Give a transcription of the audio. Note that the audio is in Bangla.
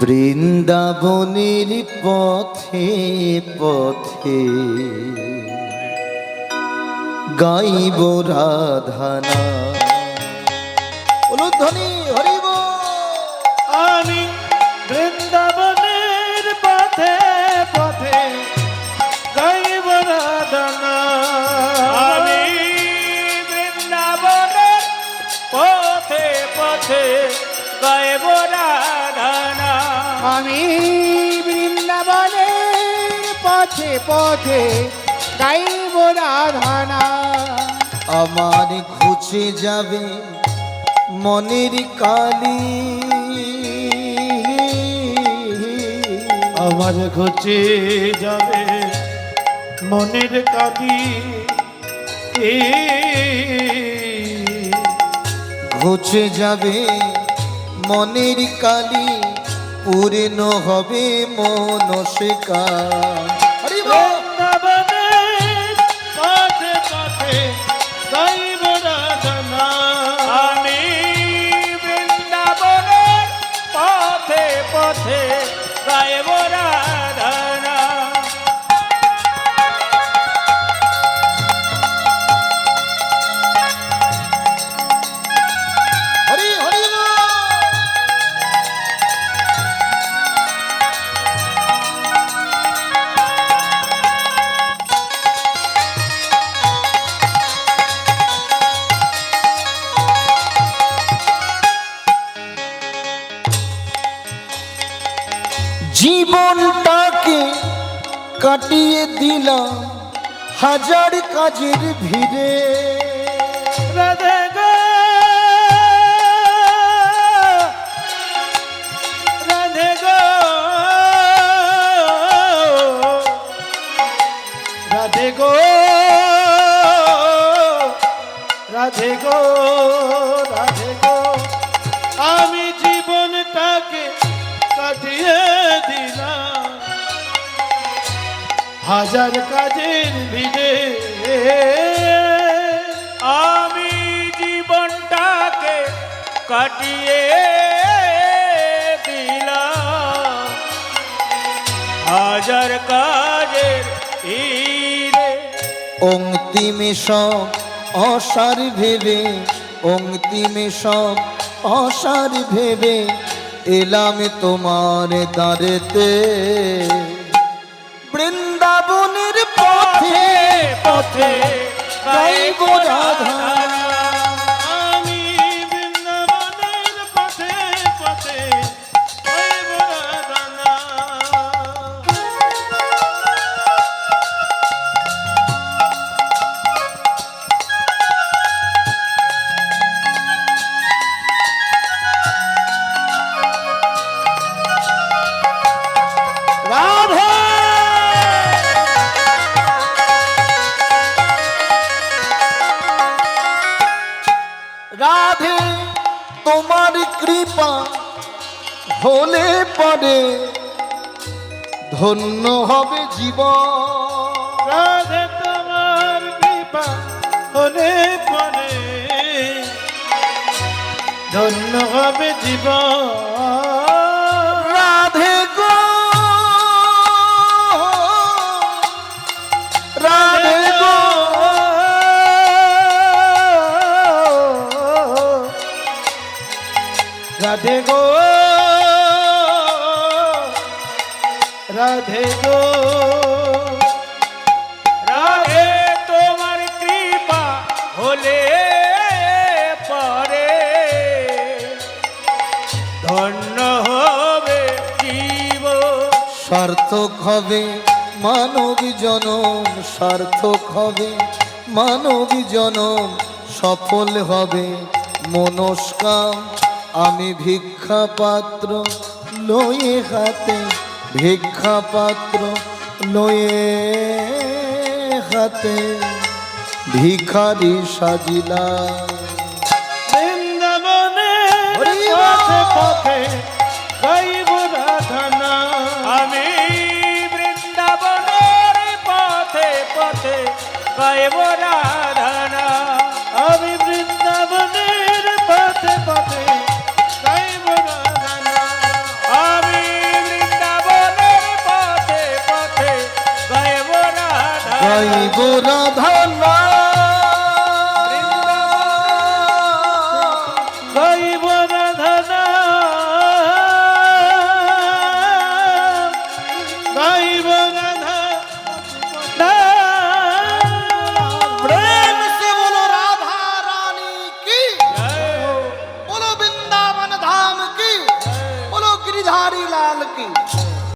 বৃন্দাবনের পথে পথে গাইব রাধানা ধনি হরিব আমি বৃন্দাবনের পথে আমি বৃন্দাবনের পথে পথে গাইব রাধানা। আমার ঘুচে যাবে মনের কালি। আমার ঘুচে যাবে মনের কালি। ঘুচে যাবে মনের কালি। পূর্ণ হবে মনসিকা পথে পথে গাইব রাধনা জীবনটাকে কাটিয়ে দিলাম হাজার কাজের ভিড়ে। রাধে গো। রাধে গো। রাধে গো। আমি জীবনটাকে কাটিয়ে হাজার কাজের ভিড়ে আমি জীবনটাকে কাটিয়ে দিলাম। হাজার কাজের ভিড়ে অন্তিমে সব অসার ভেবে অন্তিমে সব অসার ভেবে এলাম তোমার দাঁড়েতে বৃন্দাবনের পথে পথে গাইব রাধা। তোমার কৃপা হলে পরে ধন্য হবে জীবন। তোমার কৃপা হলে পরে ধন্য হবে জীবন। রাধে গো। রাধে গো। রাধে তোমার কৃপা হলে পরে। ধন্য হবে জীব। সার্থক হবে মানব জনম সার্থক হবে মানব জনম সফল হবে মনস্কাম। আমি ভিক্ষা পাত্র লয়ে হাতে ভিক্ষা পাত্র লয়ে হাতে। ভিখারি সাজিলা বৃন্দাবনে পথে পথে আমি পথে পথে গাইব রাধনা। আমি বৃন্দাবনের পথে পথে গাইব রাধনা। আমি পাইব রাধা না